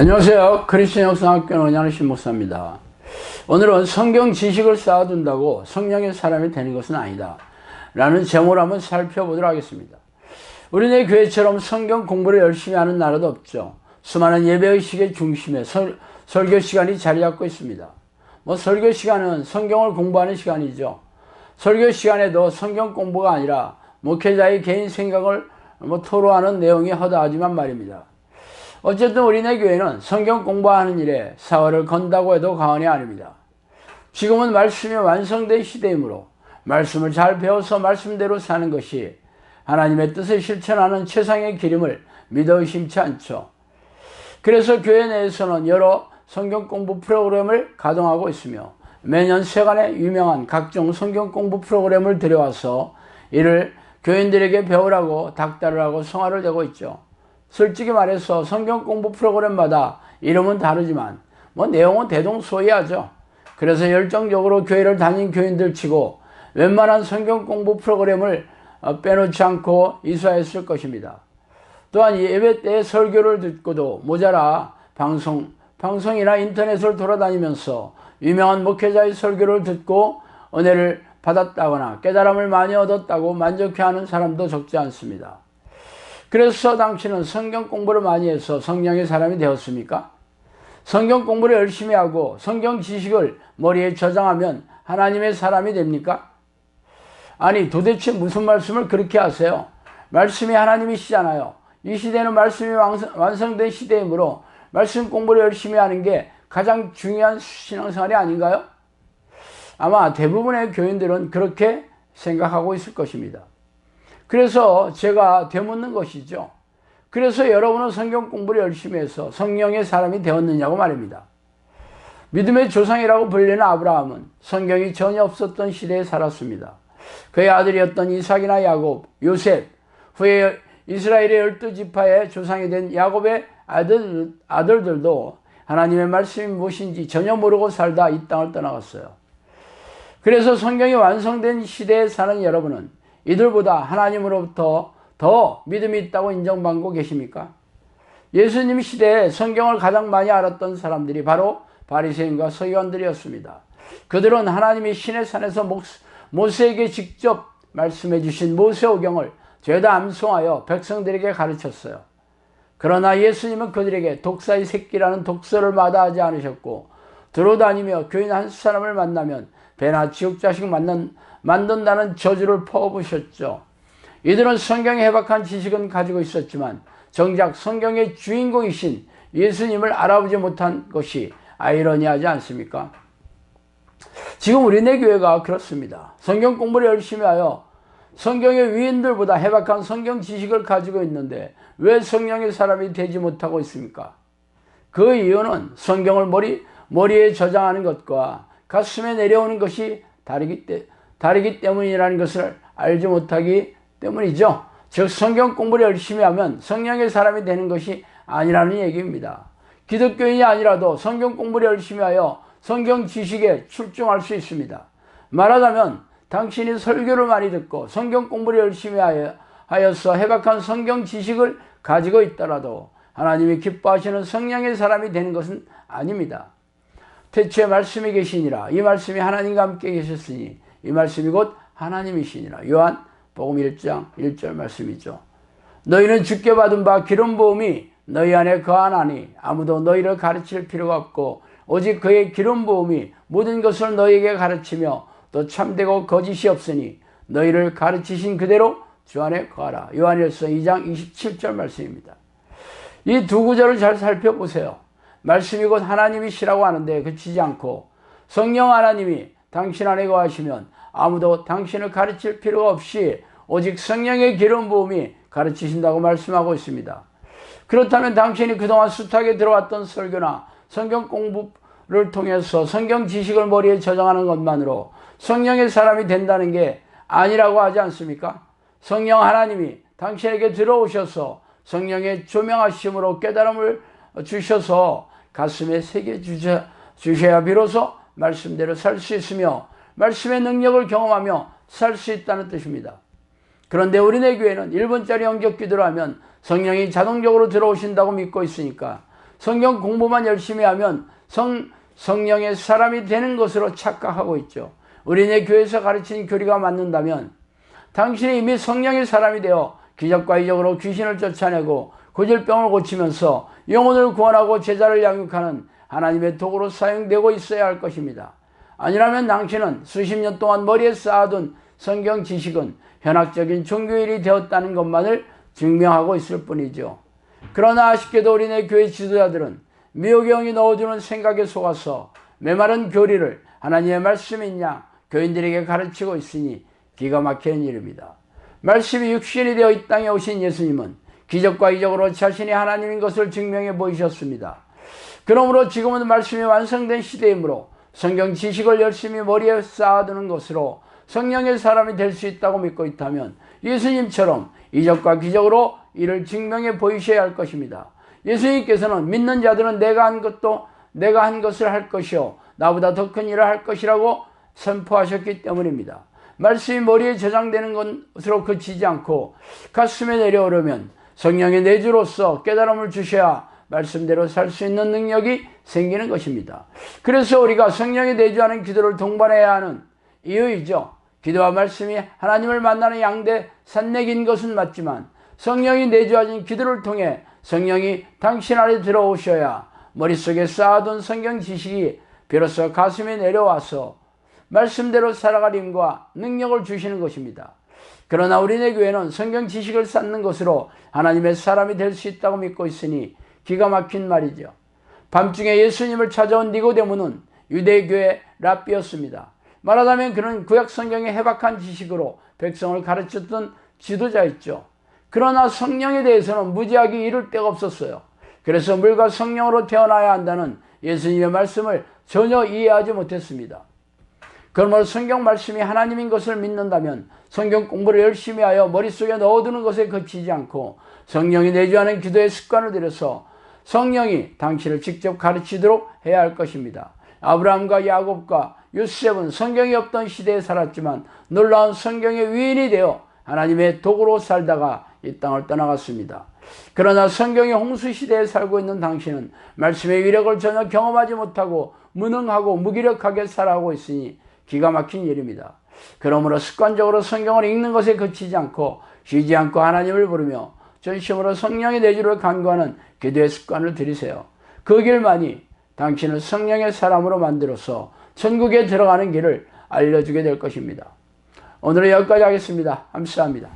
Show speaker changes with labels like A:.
A: 안녕하세요. 크리스천 역사학교 원양의 신목사입니다. 오늘은 성경 지식을 쌓아둔다고 성령의 사람이 되는 것은 아니다. 라는 제목을 한번 살펴보도록 하겠습니다. 우리네 교회처럼 성경 공부를 열심히 하는 나라도 없죠. 수많은 예배의식의 중심에 설, 설교 시간이 자리 잡고 있습니다. 뭐 설교 시간은 성경을 공부하는 시간이죠. 설교 시간에도 성경 공부가 아니라 목회자의 개인 생각을 뭐 토로하는 내용이 허다하지만 말입니다. 어쨌든 우리네 교회는 성경 공부하는 일에 사활을 건다고 해도 과언이 아닙니다. 지금은 말씀이 완성된 시대이므로 말씀을 잘 배워서 말씀대로 사는 것이 하나님의 뜻을 실천하는 최상의 기름을 믿어 의심치 않죠. 그래서 교회 내에서는 여러 성경 공부 프로그램을 가동하고 있으며 매년 세간의 유명한 각종 성경 공부 프로그램을 들여와서 이를 교인들에게 배우라고 닥달을 하고 성화를 내고 있죠. 솔직히 말해서 성경 공부 프로그램마다 이름은 다르지만 뭐 내용은 대동소이하죠. 그래서 열정적으로 교회를 다닌 교인들 치고 웬만한 성경 공부 프로그램을 어, 빼놓지 않고 이수하였을 것입니다. 또한 예배 때 설교를 듣고도 모자라 방송, 방송이나 인터넷을 돌아다니면서 유명한 목회자의 설교를 듣고 은혜를 받았다거나 깨달음을 많이 얻었다고 만족해하는 사람도 적지 않습니다. 그래서 당신은 성경 공부를 많이 해서 성령의 사람이 되었습니까? 성경 공부를 열심히 하고 성경 지식을 머리에 저장하면 하나님의 사람이 됩니까? 아니 도대체 무슨 말씀을 그렇게 하세요? 말씀이 하나님이시잖아요. 이 시대는 말씀이 완성된 시대이므로 말씀 공부를 열심히 하는 게 가장 중요한 신앙생활이 아닌가요? 아마 대부분의 교인들은 그렇게 생각하고 있을 것입니다. 그래서 제가 되묻는 것이죠. 그래서 여러분은 성경 공부를 열심히 해서 성령의 사람이 되었느냐고 말입니다. 믿음의 조상이라고 불리는 아브라함은 성경이 전혀 없었던 시대에 살았습니다. 그의 아들이었던 이삭이나 야곱, 요셉, 후에 이스라엘의 열두 지파의 조상이 된 야곱의 아들, 아들들도 하나님의 말씀이 무엇인지 전혀 모르고 살다 이 땅을 떠나갔어요. 그래서 성경이 완성된 시대에 사는 여러분은 이들보다 하나님으로부터 더 믿음이 있다고 인정받고 계십니까? 예수님 시대에 성경을 가장 많이 알았던 사람들이 바로 바리새인과 서기관들이었습니다. 그들은 하나님이 신의 산에서 모세에게 직접 말씀해 주신 모세오경을 죄다 암송하여 백성들에게 가르쳤어요. 그러나 예수님은 그들에게 독사의 새끼라는 독서를 마다하지 않으셨고 들어다니며 교인 한 사람을 만나면 배나 지옥자식 만난 만든다는 저주를 퍼부셨죠. 이들은 성경의 해박한 지식은 가지고 있었지만 정작 성경의 주인공이신 예수님을 알아보지 못한 것이 아이러니하지 않습니까? 지금 우리네 교회가 그렇습니다. 성경 공부를 열심히 하여 성경의 위인들보다 해박한 성경 지식을 가지고 있는데 왜 성령의 사람이 되지 못하고 있습니까? 그 이유는 성경을 머리, 머리에 저장하는 것과 가슴에 내려오는 것이 다르기 때문에 다르기 때문이라는 것을 알지 못하기 때문이죠. 즉 성경 공부를 열심히 하면 성령의 사람이 되는 것이 아니라는 얘기입니다. 기독교인이 아니라도 성경 공부를 열심히 하여 성경 지식에 출중할 수 있습니다. 말하자면 당신이 설교를 많이 듣고 성경 공부를 열심히 하여서 해박한 성경 지식을 가지고 있더라도 하나님이 기뻐하시는 성령의 사람이 되는 것은 아닙니다. 태초에 말씀이 계시니라 이 말씀이 하나님과 함께 계셨으니 이 말씀이 곧 하나님이시니라. 요한 복음 1장 1절 말씀이죠. 너희는 주께 받은 바 기름 부음이 너희 안에 거하나니 아무도 너희를 가르칠 필요가 없고 오직 그의 기름 부음이 모든 것을 너희에게 가르치며 또 참되고 거짓이 없으니 너희를 가르치신 그대로 주 안에 거하라. 요한일서 2장 27절 말씀입니다. 이 두 구절을 잘 살펴보세요. 말씀이 곧 하나님이시라고 하는데 그치지 않고 성령 하나님이 당신 안에 거하시면 아무도 당신을 가르칠 필요가 없이 오직 성령의 기름 부음이 가르치신다고 말씀하고 있습니다. 그렇다면 당신이 그동안 숱하게 들어왔던 설교나 성경 공부를 통해서 성경 지식을 머리에 저장하는 것만으로 성령의 사람이 된다는 게 아니라고 하지 않습니까? 성령 하나님이 당신에게 들어오셔서 성령의 조명하심으로 깨달음을 주셔서 가슴에 새겨 주셔야 비로소 말씀대로 살 수 있으며 말씀의 능력을 경험하며 살 수 있다는 뜻입니다. 그런데 우리네 교회는 1분짜리 영적 기도를 하면 성령이 자동적으로 들어오신다고 믿고 있으니까 성경 공부만 열심히 하면 성, 성령의 사람이 되는 것으로 착각하고 있죠. 우리네 교회에서 가르치는 교리가 맞는다면 당신이 이미 성령의 사람이 되어 기적과 이적으로 귀신을 쫓아내고 고질병을 고치면서 영혼을 구원하고 제자를 양육하는 하나님의 도구로 사용되고 있어야 할 것입니다. 아니라면 당신은 수십 년 동안 머리에 쌓아둔 성경 지식은 현학적인 종교일이 되었다는 것만을 증명하고 있을 뿐이죠. 그러나 아쉽게도 우리네 교회 지도자들은 미호경이 넣어주는 생각에 속아서 메마른 교리를 하나님의 말씀인 양 교인들에게 가르치고 있으니 기가 막히는 일입니다. 말씀이 육신이 되어 이 땅에 오신 예수님은 기적과 이적으로 자신이 하나님인 것을 증명해 보이셨습니다. 그러므로 지금은 말씀이 완성된 시대이므로 성경 지식을 열심히 머리에 쌓아두는 것으로 성령의 사람이 될 수 있다고 믿고 있다면 예수님처럼 이적과 기적으로 이를 증명해 보이셔야 할 것입니다. 예수님께서는 믿는 자들은 내가 한 것도 내가 한 것을 할 것이요 나보다 더 큰 일을 할 것이라고 선포하셨기 때문입니다. 말씀이 머리에 저장되는 것으로 그치지 않고 가슴에 내려오려면 성령의 내주로서 깨달음을 주셔야 말씀대로 살 수 있는 능력이 생기는 것입니다. 그래서 우리가 성령의 내주하는 기도를 동반해야 하는 이유이죠. 기도와 말씀이 하나님을 만나는 양대 산맥인 것은 맞지만 성령이 내주하신 기도를 통해 성령이 당신 안에 들어오셔야 머릿속에 쌓아둔 성경 지식이 비로소 가슴에 내려와서 말씀대로 살아갈 힘과 능력을 주시는 것입니다. 그러나 우리네 교회는 성경 지식을 쌓는 것으로 하나님의 사람이 될 수 있다고 믿고 있으니 기가 막힌 말이죠. 밤중에 예수님을 찾아온 니고데모는 유대교회 랍비였습니다. 말하자면 그는 구약 성경의 해박한 지식으로 백성을 가르쳤던 지도자였죠. 그러나 성령에 대해서는 무지하게 이룰 데가 없었어요. 그래서 물과 성령으로 태어나야 한다는 예수님의 말씀을 전혀 이해하지 못했습니다. 그러므로 성경 말씀이 하나님인 것을 믿는다면 성경 공부를 열심히 하여 머릿속에 넣어두는 것에 그치지 않고 성령이 내주하는 기도의 습관을 들여서 성령이 당신을 직접 가르치도록 해야 할 것입니다. 아브라함과 야곱과 요셉은 성경이 없던 시대에 살았지만 놀라운 성경의 위인이 되어 하나님의 도구로 살다가 이 땅을 떠나갔습니다. 그러나 성경의 홍수 시대에 살고 있는 당신은 말씀의 위력을 전혀 경험하지 못하고 무능하고 무기력하게 살아가고 있으니 기가 막힌 일입니다. 그러므로 습관적으로 성경을 읽는 것에 그치지 않고 쉬지 않고 하나님을 부르며 전심으로 성령의 내주를 간구하는 기도의 습관을 들이세요. 그 길만이 당신을 성령의 사람으로 만들어서 천국에 들어가는 길을 알려주게 될 것입니다. 오늘은 여기까지 하겠습니다. 감사합니다.